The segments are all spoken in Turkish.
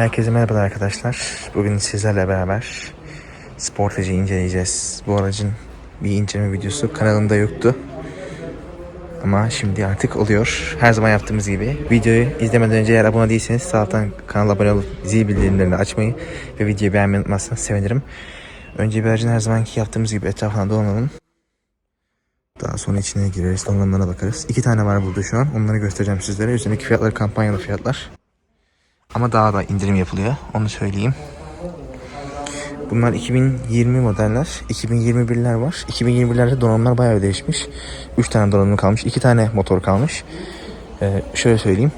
Herkese merhabalar arkadaşlar. Bugün sizlerle beraber Sportage'ı inceleyeceğiz. Bu aracın bir inceleme videosu kanalımda yoktu. Ama şimdi artık oluyor. Her zaman yaptığımız gibi. Videoyu izlemeden önce eğer abone değilseniz sağ alttan kanala abone olup zil bildirimlerini açmayı ve videoyu beğenmeyi unutmazsanız sevinirim. Önce bir aracın her zamanki yaptığımız gibi etrafına dolanalım. Daha sonra içine gireriz, donanımlarına bakarız. İki tane var burada şu an. Onları göstereceğim sizlere. Üzerindeki fiyatlar kampanyalı fiyatlar. Ama daha da indirim yapılıyor. Onu söyleyeyim. Bunlar 2020 modeller. 2021'ler var. 2021'lerde donanımlar bayağı değişmiş. 3 tane donanım kalmış. 2 tane motor kalmış. Ee, şöyle söyleyeyim.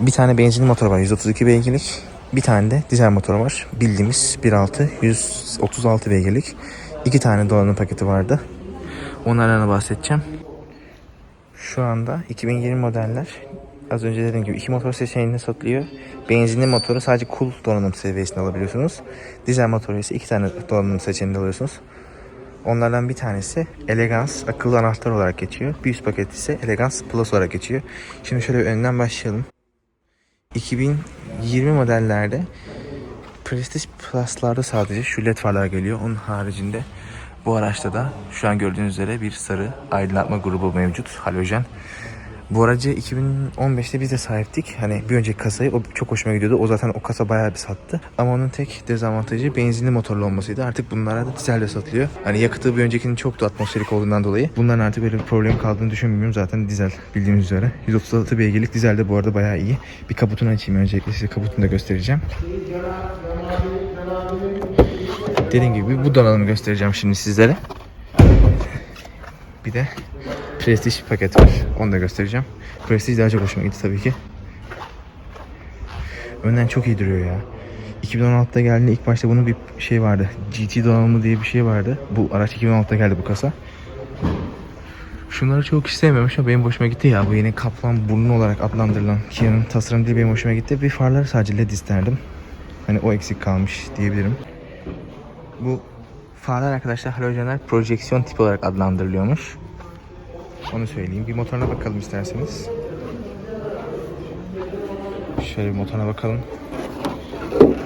Bir tane benzinli motor var 132 beygirlik. Bir tane de dizel motor var. Bildiğimiz 1.6 136 beygirlik. İki tane donanım paketi vardı. Onlardan da bahsedeceğim. Şu anda 2020 modeller az önce dediğim gibi iki motor seçeneğinde satılıyor. Benzinli motoru sadece cool donanım seviyesinde alabiliyorsunuz. Dizel motoru ise iki tane donanım seçeneğinde alıyorsunuz. Onlardan bir tanesi Elegance akıllı anahtar olarak geçiyor. Bir üst paket ise Elegance Plus olarak geçiyor. Şimdi şöyle önden başlayalım. 2020 modellerde Prestige Plus'larda sadece şu led farlar geliyor. Onun haricinde bu araçta da şu an gördüğünüz üzere bir sarı aydınlatma grubu mevcut. Halojen. Bu aracı 2015'te biz de sahiptik. Hani bir önceki kasayı o çok hoşuma gidiyordu. O zaten o kasa bayağı bir sattı. Ama onun tek dezavantajı benzinli motorlu olmasıydı. Artık bunlara da dizel de satılıyor. Hani yakıtı bir öncekinin çok da atmosferik olduğundan dolayı. Bunların artık böyle bir problem kaldığını düşünmüyorum. Zaten dizel bildiğiniz üzere. 136 beygirlik dizel de bu arada bayağı iyi. Bir kaputunu açayım öncelikle size kaputunu da göstereceğim. Dediğim gibi bu donanımı göstereceğim şimdi sizlere. Bir de Prestige paket var. Onu da göstereceğim. Prestige daha çok hoşuma gitti tabii ki. Önden çok iyi duruyor ya. 2016'da geldiğinde ilk başta bunun bir şey vardı. GT donanımı diye bir şey vardı. Bu araç 2016'da geldi bu kasa. Şunları çok sevmemiş ama benim hoşuma gitti ya. Bu yeni kaplan burnu olarak adlandırılan Kia'nın tasarım dili benim hoşuma gitti. Bir farları sadece led isterdim. Hani o eksik kalmış diyebilirim. Bu farlar arkadaşlar halojenler projeksiyon tipi olarak adlandırılıyormuş. Onu söyleyeyim. Bir motoruna bakalım isterseniz. Şöyle bir motoruna bakalım.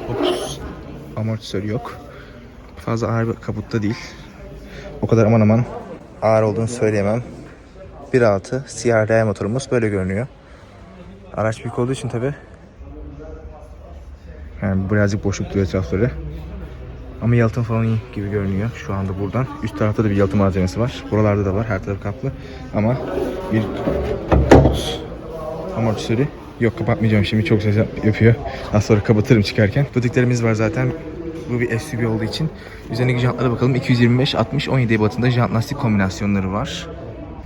Ops. Amortisör yok. Fazla ağır bir kaputta değil. O kadar aman aman ağır olduğunu söyleyemem. 1.6 CRD motorumuz böyle görünüyor. Araç büyük olduğu için tabi yani birazcık boşluk etrafları. Ama yalıtım falan iyi gibi görünüyor şu anda buradan. Üst tarafta da bir yalıtım malzemesi var. Buralarda da var. Her taraf kaplı. Ama bir amortisörü yok kapatmayacağım şimdi çok ses yap- yapıyor. Az sonra kapatırım çıkarken. Butiklerimiz var zaten. Bu bir SUV olduğu için. Üzerindeki jantlara bakalım. 225, 60, 17 ebatında jant lastik kombinasyonları var.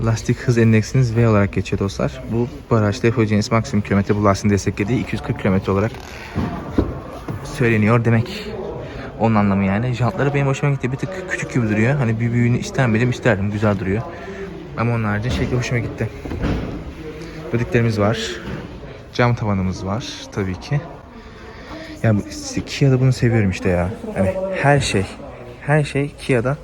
Lastik hız endeksiniz V olarak geçiyor dostlar. Bu, araçta yapabileceğiniz maksimum kilometre bu lastiğin desteklediği 240 kilometre olarak söyleniyor demek. Onun anlamı yani. Jantları benim hoşuma gitti. Bir tık küçük gibi duruyor. Hani bir büyüğünü ister miydim? İsterdim. Güzel duruyor. Ama onun haricinde şekli hoşuma gitti. Ödüklerimiz var. Cam tavanımız var tabii ki. Yani Kia'da bunu seviyorum işte ya. Hani her şey, her şey Kia'da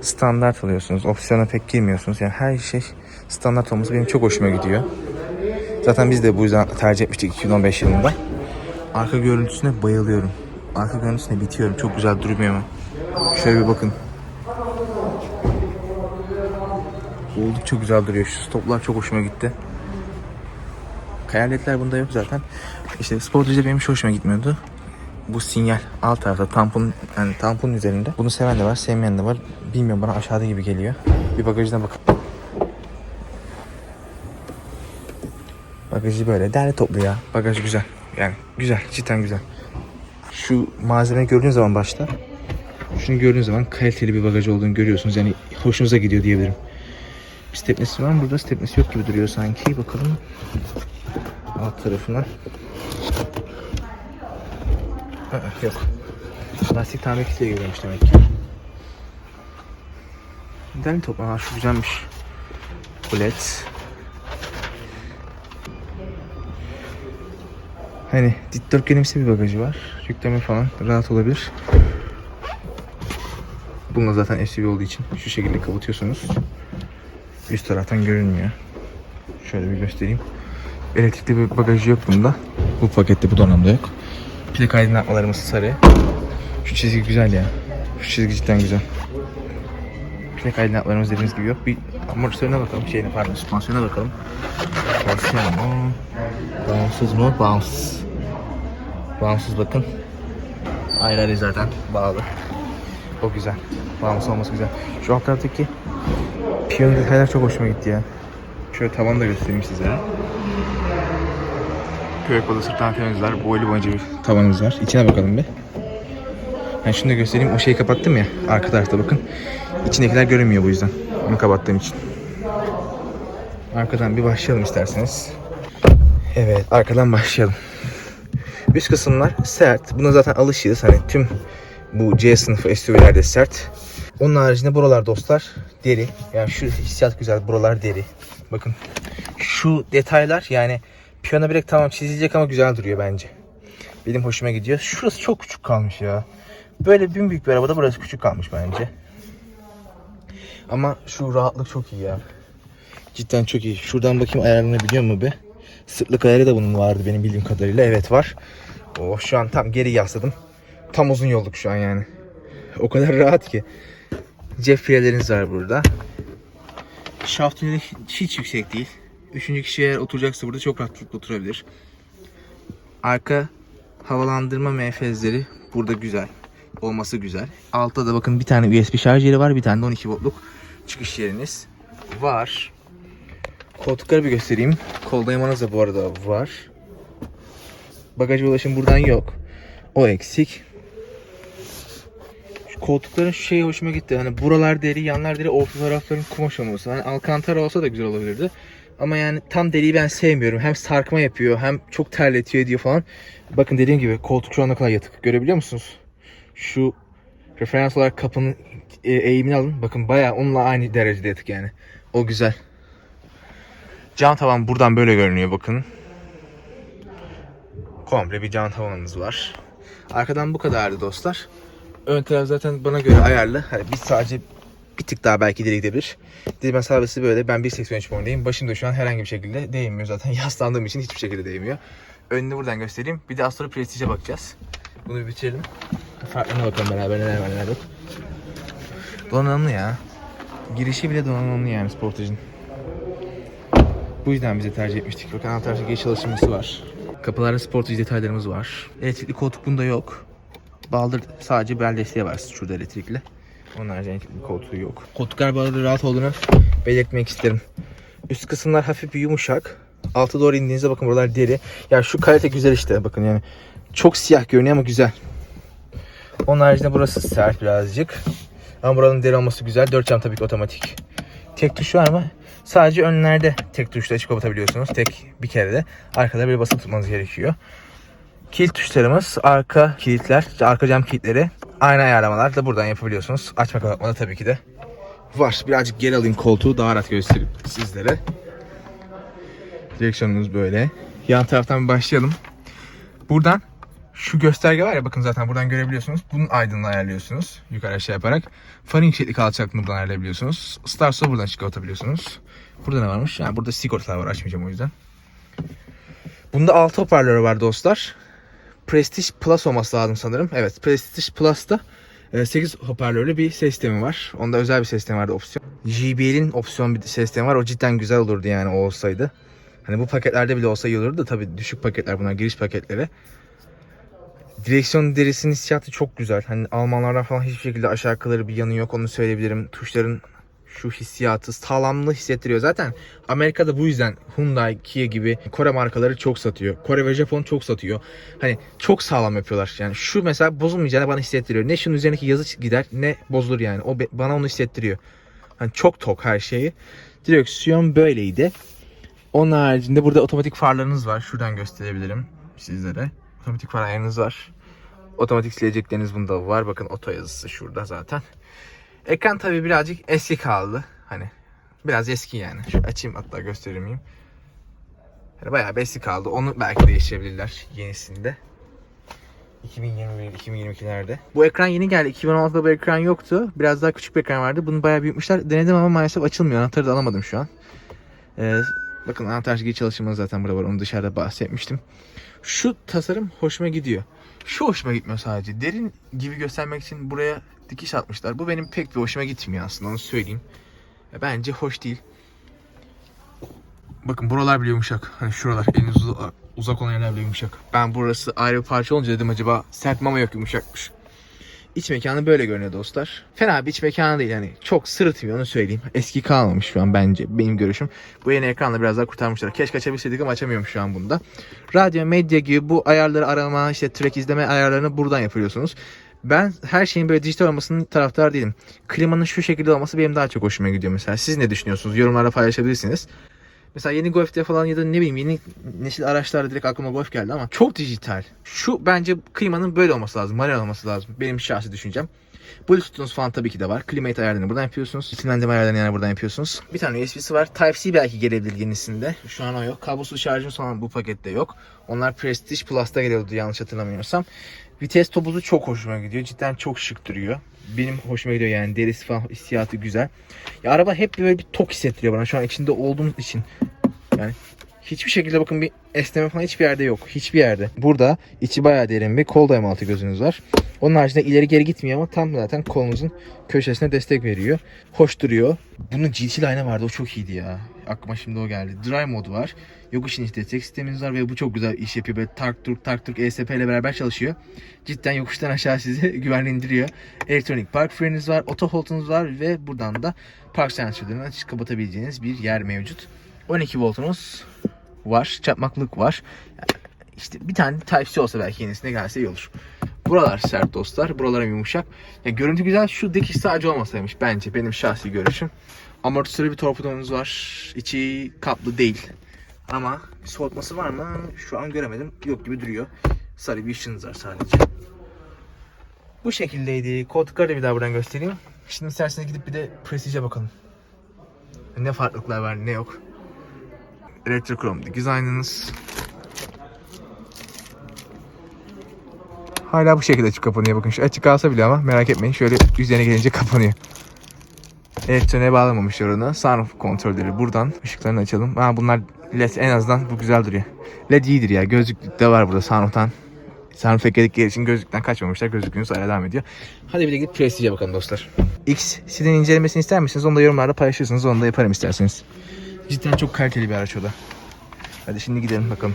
standart alıyorsunuz. Opsiyona pek girmiyorsunuz. Yani her şey standart olması benim çok hoşuma gidiyor. Zaten biz de bu yüzden tercih etmiştik 2015 yılında. Arka görüntüsüne bayılıyorum. Arka görüntüsüne bitiyorum. Çok güzel durmuyor mu? Şöyle bir bakın. Oldukça güzel duruyor. Şu stoplar çok hoşuma gitti. Hayaletler bunda yok zaten. İşte Sportage'de benim hiç hoşuma gitmiyordu. Bu sinyal alt tarafta tampon yani tampon üzerinde. Bunu seven de var, sevmeyen de var. Bilmiyorum bana aşağıda gibi geliyor. Bir bagajına bakın. Bagajı böyle derli toplu ya. Bagaj güzel. Yani güzel, cidden güzel. Şu malzeme gördüğünüz zaman başta şunu gördüğünüz zaman kaliteli bir bagaj olduğunu görüyorsunuz. Yani hoşunuza gidiyor diyebilirim. Bir stepnesi var mı? Burada stepnesi yok gibi duruyor sanki. Bakalım alt tarafına. Aa, yok. Lastik tamir kitiyle geliyormuş demek ki. Derli toplu. Aa, şu güzelmiş. Bu Hani dikdörtgenimsi bir bagajı var. Yükleme falan rahat olabilir. Bununla zaten SUV olduğu için şu şekilde kapatıyorsunuz. Üst taraftan görünmüyor. Şöyle bir göstereyim. Elektrikli bir bagajı yok bunda. Bu pakette bu donanımda yok. Plak aydınlatmalarımız sarı. Şu çizgi güzel ya. Şu çizgi cidden güzel. Plak aydınlatmalarımız dediğimiz gibi yok. Bir amortisörüne bakalım. Şeyine pardon süspansiyona bakalım. Basıyor mu? Bağımsız mı? Bağımsız. Bağımsız bakın. Ayrı zaten bağlı. O güzel. Bağımsız olması güzel. Şu alt taraftaki piyano detaylar çok hoşuma gitti ya. Şöyle tavanı da göstereyim sizlere. Köy kola sırtlan piyanonuz var. Boylu boyunca bir tavanımız var. İçine bakalım bir. Ben şunu da göstereyim. O şeyi kapattım ya. Arka tarafta bakın. İçindekiler görünmüyor bu yüzden. Onu kapattığım için. Arkadan bir başlayalım isterseniz. Evet arkadan başlayalım. Üst kısımlar sert. Buna zaten alışığız. Hani tüm bu C sınıfı SUV'lerde sert. Onun haricinde buralar dostlar deri. Yani şu hissiyat güzel. Buralar deri. Bakın şu detaylar yani piyano bilek tamam çizilecek ama güzel duruyor bence. Benim hoşuma gidiyor. Şurası çok küçük kalmış ya. Böyle büyük bir arabada burası küçük kalmış bence. Ama şu rahatlık çok iyi ya. Cidden çok iyi. Şuradan bakayım ayarlanabiliyor mu be? Sırtlık ayarı da bunun vardı benim bildiğim kadarıyla. Evet var. Oh şu an tam geri yasladım. Tam uzun yolluk şu an yani. O kadar rahat ki. Cep fileleriniz var burada. Şaft tüneli hiç yüksek değil. Üçüncü kişi eğer oturacaksa burada çok rahatlıkla oturabilir. Arka havalandırma menfezleri burada güzel. Olması güzel. Altta da bakın bir tane USB şarj yeri var. Bir tane de 12 voltluk çıkış yeriniz var. Koltukları bir göstereyim. Kol dayamanız da bu arada var. Bagaj ulaşım buradan yok. O eksik. Şu koltukların şu şey hoşuma gitti. Hani buralar deri, yanlar deri, orta tarafların kumaş olması. Hani alkantara olsa da güzel olabilirdi. Ama yani tam deriyi ben sevmiyorum. Hem sarkma yapıyor, hem çok terletiyor ediyor falan. Bakın dediğim gibi koltuk şu an ne kadar yatık. Görebiliyor musunuz? Şu referans olarak kapının e, eğimini alın. Bakın bayağı onunla aynı derecede yatık yani. O güzel. Cam tavan buradan böyle görünüyor bakın. Komple bir cam tavanımız var. Arkadan bu kadardı dostlar. Ön taraf zaten bana göre ayarlı. Hani biz sadece bir tık daha belki ileri gidebilir. Dizme sabisi böyle. Ben 1.83 boyundayım. Başım da şu an herhangi bir şekilde değmiyor zaten. Yaslandığım için hiçbir şekilde değmiyor. Önünü buradan göstereyim. Bir de az sonra bakacağız. Bunu bir bitirelim. Farklarına bakalım beraber neler var neler yok. Donanımlı ya. Girişi bile donanımlı yani Sportage'ın. Bu yüzden bize tercih etmiştik. Bakın alt tarafta geç çalışması var. Kapılarda Sportage detaylarımız var. Elektrikli koltuk bunda yok. Baldır sadece bel desteği var şurada elektrikli. Onun haricinde elektrikli koltuğu yok. Koltuklar bu arada rahat olduğunu belirtmek isterim. Üst kısımlar hafif bir yumuşak. Alta doğru indiğinizde bakın buralar deri. Ya şu kalite güzel işte bakın yani. Çok siyah görünüyor ama güzel. Onun haricinde burası sert birazcık. Ama buranın deri olması güzel. 4 cam tabii ki otomatik. Tek tuş var mı? Sadece önlerde tek tuşla açıp kapatabiliyorsunuz. Tek bir kere de. Arkada bir basıp tutmanız gerekiyor. Kilit tuşlarımız, arka kilitler, arka cam kilitleri. Aynı ayarlamalar da buradan yapabiliyorsunuz. Açma kapatma da tabii ki de var. Birazcık geri alayım koltuğu daha rahat göstereyim sizlere. Direksiyonumuz böyle. Yan taraftan başlayalım. Buradan şu gösterge var ya bakın zaten buradan görebiliyorsunuz. Bunun aydınlığı ayarlıyorsunuz. Yukarı aşağı yaparak. Farın yükseklik alçaklığını buradan ayarlayabiliyorsunuz. Start stop buradan çıkartabiliyorsunuz. Burada ne varmış? Yani burada sigortalar var açmayacağım o yüzden. Bunda 6 hoparlörü var dostlar. Prestige Plus olması lazım sanırım. Evet Prestige Plus'ta 8 hoparlörlü bir ses sistemi var. Onda özel bir ses sistemi vardı opsiyon. JBL'in opsiyon bir ses sistemi var. O cidden güzel olurdu yani o olsaydı. Hani bu paketlerde bile olsa iyi olurdu da tabii düşük paketler bunlar giriş paketleri. Direksiyon derisinin hissiyatı çok güzel. Hani Almanlardan falan hiçbir şekilde aşağı kalır bir yanı yok onu söyleyebilirim. Tuşların şu hissiyatı sağlamlığı hissettiriyor. Zaten Amerika'da bu yüzden Hyundai, Kia gibi Kore markaları çok satıyor. Kore ve Japon çok satıyor. Hani çok sağlam yapıyorlar. Yani şu mesela bozulmayacağını bana hissettiriyor. Ne şunun üzerindeki yazı gider ne bozulur yani. O bana onu hissettiriyor. Hani çok tok her şeyi. Direksiyon böyleydi. Onun haricinde burada otomatik farlarınız var. Şuradan gösterebilirim sizlere. Otomatik far ayarınız var. Otomatik silecekleriniz bunda var. Bakın oto yazısı şurada zaten. Ekran tabii birazcık eski kaldı. Hani biraz eski yani. Şu açayım hatta göstereyim miyim? Yani bayağı bir eski kaldı. Onu belki değiştirebilirler yenisinde. 2021-2022'lerde. Bu ekran yeni geldi. 2016'da bu ekran yoktu. Biraz daha küçük bir ekran vardı. Bunu bayağı büyütmüşler. Denedim ama maalesef açılmıyor. Anahtarı da alamadım şu an. Ee, bakın anahtar geri çalışımı zaten burada var. Onu dışarıda bahsetmiştim. Şu tasarım hoşuma gidiyor. Şu hoşuma gitmiyor sadece. Derin gibi göstermek için buraya dikiş atmışlar. Bu benim pek bir hoşuma gitmiyor aslında onu söyleyeyim. Ya Bence hoş değil. Bakın buralar bile yumuşak. Hani şuralar en uz- uzak olan yerler bile yumuşak. Ben burası ayrı bir parça olunca dedim acaba sert mama yok yumuşakmış. İç mekanı böyle görünüyor dostlar. Fena bir iç mekanı değil yani. Çok sırıtmıyor onu söyleyeyim. Eski kalmamış şu an bence benim görüşüm. Bu yeni ekranla biraz daha kurtarmışlar. Keşke açabilseydik ama açamıyorum şu an bunda. Radyo, medya gibi bu ayarları arama, işte track izleme ayarlarını buradan yapıyorsunuz. Ben her şeyin böyle dijital olmasının taraftar değilim. Klimanın şu şekilde olması benim daha çok hoşuma gidiyor mesela. Siz ne düşünüyorsunuz? Yorumlarda paylaşabilirsiniz. Mesela yeni Golf'te falan ya da ne bileyim yeni nesil araçlarda direkt aklıma Golf geldi ama çok dijital. Şu bence klimanın böyle olması lazım. Manuel olması lazım. Benim şahsi düşüncem. Bluetooth'unuz falan tabii ki de var. Climate ayarlarını buradan yapıyorsunuz. İsimlendirme ayarlarını yani buradan yapıyorsunuz. Bir tane USB'si var. Type-C belki gelebilir yenisinde. Şu an o yok. Kablosuz şarjımız falan bu pakette yok. Onlar Prestige Plus'ta geliyordu yanlış hatırlamıyorsam. Vites topuzu çok hoşuma gidiyor. Cidden çok şık duruyor. Benim hoşuma gidiyor yani derisi falan hissiyatı güzel. Ya araba hep böyle bir tok hissettiriyor bana şu an içinde olduğumuz için. Yani hiçbir şekilde bakın bir esneme falan hiçbir yerde yok. Hiçbir yerde. Burada içi bayağı derin bir kol dayama altı gözünüz var. Onun haricinde ileri geri gitmiyor ama tam zaten kolunuzun köşesine destek veriyor. Hoş duruyor. Bunun GT line'ı vardı o çok iyiydi ya. Aklıma şimdi o geldi. Drive modu var. Yokuş iniş destek sisteminiz var ve bu çok güzel iş yapıyor. Böyle tak turk tak turk ESP ile beraber çalışıyor. Cidden yokuştan aşağı sizi güvenli indiriyor. Elektronik park freniniz var. Auto hold'unuz var ve buradan da park sensörlerini açıp kapatabileceğiniz bir yer mevcut. 12 voltunuz var. Çarpmaklık var. İşte bir tane Type-C olsa belki yenisine gelse iyi olur. Buralar sert dostlar. Buralara yumuşak. Ya görüntü güzel. Şu dikiş sadece olmasaymış bence. Benim şahsi görüşüm. Amortisörü bir torpidonuz var. İçi kaplı değil. Ama soğutması var mı? Şu an göremedim. Yok gibi duruyor. Sarı bir ışığınız var sadece. Bu şekildeydi. Koltukları da bir daha buradan göstereyim. Şimdi isterseniz gidip bir de Prestige'e bakalım. Ne farklılıklar var ne yok. Electrochrome dizaynınız. Hala bu şekilde açık kapanıyor bakın. Şu açık kalsa bile ama merak etmeyin. Şöyle üzerine gelince kapanıyor. Elektroniğe bağlamamışlar onu. Sunroof kontrolleri buradan. Işıklarını açalım. Ha bunlar LED en azından bu güzel duruyor. LED iyidir ya. Gözlük de var burada sunroof'tan. Sunroof ekledikleri için gözlükten kaçmamışlar. Gözlüğünüz hala devam ediyor. Hadi bir de gidip Prestige'e bakalım dostlar. X sizin incelemesini ister misiniz? Onu da yorumlarda paylaşırsınız. Onu da yaparım isterseniz. Cidden çok kaliteli bir araç o da. Hadi şimdi gidelim bakalım.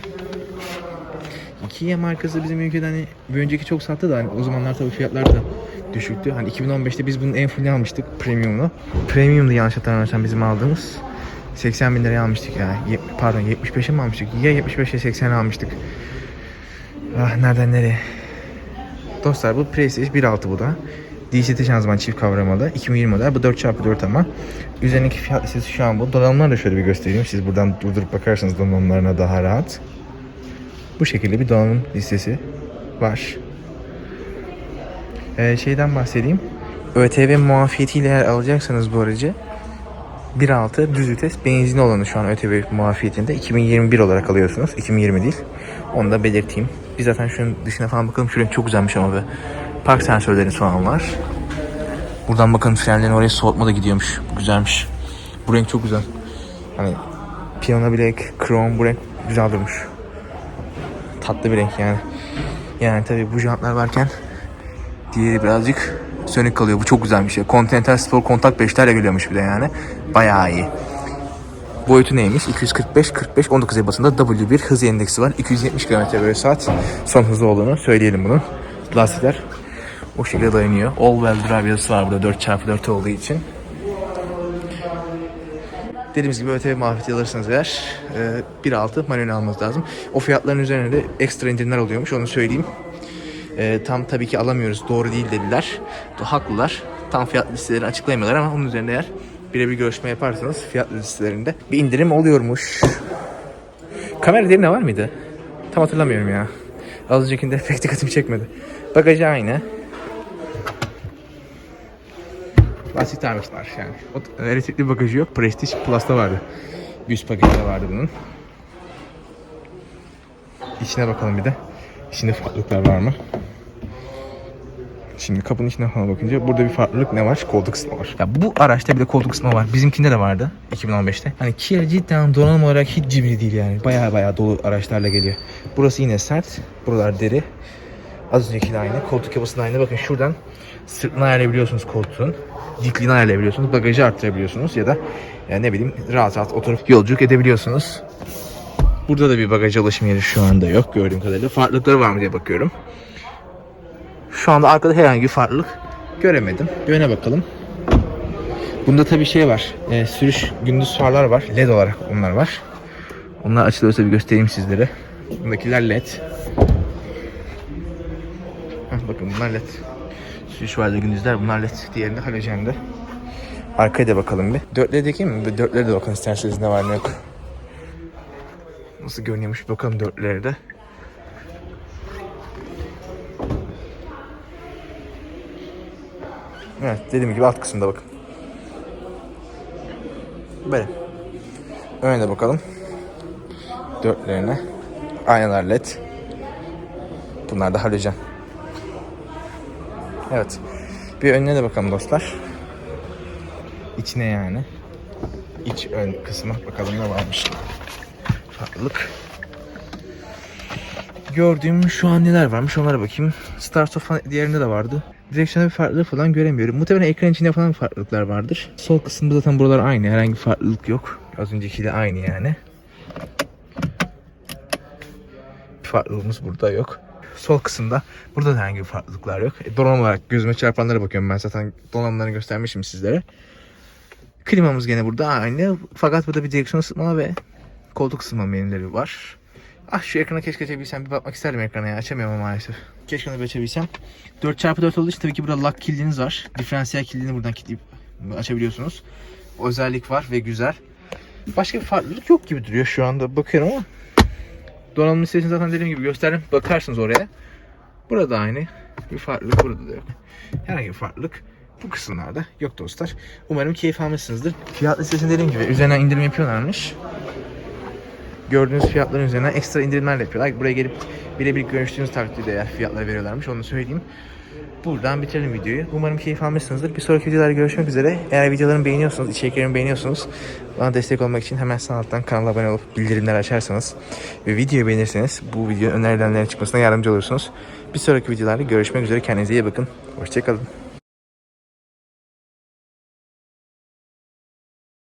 Kia markası bizim ülkede hani bir önceki çok sattı da hani o zamanlar tabii fiyatlar da düşüktü. Hani 2015'te biz bunun en full'ünü almıştık premium'unu. Premium'du yanlış hatırlamıyorsam bizim aldığımız. 80 bin liraya almıştık ya. Ye- pardon 75'e mi almıştık? Ya 75 ya 80 almıştık. Ah nereden nereye? Dostlar bu Prestige 1.6 bu da. DCT şanzıman çift kavramalı. 2020 model. Bu 4x4 ama. Üzerindeki fiyat listesi şu an bu. Donanımları da şöyle bir göstereyim. Siz buradan durdurup bakarsanız donanımlarına daha rahat. Bu şekilde bir donanım listesi var. Ee, şeyden bahsedeyim. ÖTV muafiyetiyle eğer alacaksanız bu aracı 1.6 düz vites benzinli olanı şu an ÖTV muafiyetinde 2021 olarak alıyorsunuz. 2020 değil. Onu da belirteyim. Biz zaten şunun dışına falan bakalım. Şu renk çok güzelmiş ama be. Park sensörleri falan var. Buradan bakın frenlerin oraya soğutma da gidiyormuş. Bu güzelmiş. Bu renk çok güzel. Hani piyano bilek, krom bu renk güzel durmuş. Tatlı bir renk yani. Yani tabii bu jantlar varken diğeri birazcık sönük kalıyor. Bu çok güzel bir şey. Continental Sport kontak 5'lerle geliyormuş bir de yani. Bayağı iyi. Boyutu neymiş? 245 45 19 ebatında W1 hız endeksi var. 270 km bölü saat son hızı olduğunu söyleyelim bunun. Lastikler o şekilde dayanıyor. All wheel drive yazısı var burada 4x4 olduğu için. Dediğimiz gibi ÖTV muafiyeti alırsanız eğer e, 1.6 manuel almanız lazım. O fiyatların üzerine de ekstra indirimler oluyormuş onu söyleyeyim. E, tam tabii ki alamıyoruz doğru değil dediler. Haklılar. Tam fiyat listelerini açıklayamıyorlar ama onun üzerinde eğer birebir görüşme yaparsanız fiyat listelerinde bir indirim oluyormuş. Kamera derine var mıydı? Tam hatırlamıyorum ya. Az öncekinde pek dikkatimi çekmedi. Bagajı aynı. Lastik tamir var yani. O, elektrikli bagajı yok. Prestige Plus'ta vardı. Yüz paketinde vardı bunun. İçine bakalım bir de. İçinde farklılıklar var mı? Şimdi kapının içine falan bakınca burada bir farklılık ne var? Koltuk kısmı var. Ya bu araçta bir de koltuk kısmı var. Bizimkinde de vardı 2015'te. Hani Kia cidden donanım olarak hiç cimri değil yani. Baya baya dolu araçlarla geliyor. Burası yine sert. Buralar deri. Az öncekiyle aynı. Koltuk yapısı da aynı. Bakın şuradan sırtını ayarlayabiliyorsunuz koltuğun. Dikliğini ayarlayabiliyorsunuz. Bagajı arttırabiliyorsunuz ya da yani ne bileyim rahat rahat oturup yolculuk edebiliyorsunuz. Burada da bir bagaja ulaşım yeri şu anda yok gördüğüm kadarıyla. Farklılıkları var mı diye bakıyorum. Şu anda arkada herhangi bir farklılık göremedim. Bir öne bakalım. Bunda tabii şey var. E, sürüş gündüz farlar var. LED olarak onlar var. Onlar açılırsa bir göstereyim sizlere. Bundakiler LED. Heh, bakın bunlar LED. Sürüş vardı gündüzler bunlar LED. Diğerinde halojende. Arkaya da bakalım bir. Dörtlerdeki mi? Bir Dörtlere de bakın isterseniz ne var ne yok. Nasıl görünüyormuş bakalım dörtlere de. Evet dediğim gibi alt kısımda bakın. Böyle. Öne de bakalım. Dörtlerine. Aynalar led. Bunlar da halojen. Evet. Bir önüne de bakalım dostlar. İçine yani. İç ön kısmı bakalım ne varmış. Farklılık. Gördüğüm şu an neler varmış onlara bakayım. Start of diğerinde de vardı. Direksiyonda bir farklılık falan göremiyorum. Muhtemelen ekran içinde falan farklılıklar vardır. Sol kısımda zaten buralar aynı. Herhangi bir farklılık yok. Az öncekiyle aynı yani. Bir farklılığımız burada yok. Sol kısımda burada da herhangi bir farklılıklar yok. E, donanım olarak gözüme çarpanlara bakıyorum ben zaten donanımlarını göstermişim sizlere. Klimamız gene burada aynı. Fakat burada bir direksiyon ısıtma ve koltuk ısıtma menüleri var. Ah şu ekrana keşke açabilsem bir bakmak isterdim ekrana ya açamıyorum maalesef. Keşke onu bir açabilsem. 4x4 olduğu için tabii ki burada lock kilidiniz var. Diferansiyel kilidini buradan kilitleyip açabiliyorsunuz. O özellik var ve güzel. Başka bir farklılık yok gibi duruyor şu anda bakıyorum ama. Donanım listesini zaten dediğim gibi gösterdim. Bakarsınız oraya. Burada aynı. Bir farklılık burada da yok. Herhangi bir farklılık bu kısımlarda yok dostlar. Umarım keyif almışsınızdır. Fiyat listesini dediğim gibi üzerinden indirim yapıyorlarmış gördüğünüz fiyatların üzerine ekstra indirimler yapıyorlar. Buraya gelip birebir görüştüğünüz takdirde eğer fiyatları veriyorlarmış onu söyleyeyim. Buradan bitirelim videoyu. Umarım keyif almışsınızdır. Bir sonraki videolarda görüşmek üzere. Eğer videolarımı beğeniyorsanız, içeriklerimi beğeniyorsanız bana destek olmak için hemen sağ alttan kanala abone olup bildirimleri açarsanız ve videoyu beğenirseniz bu videonun önerilenlerin çıkmasına yardımcı olursunuz. Bir sonraki videolarda görüşmek üzere. Kendinize iyi bakın. Hoşçakalın.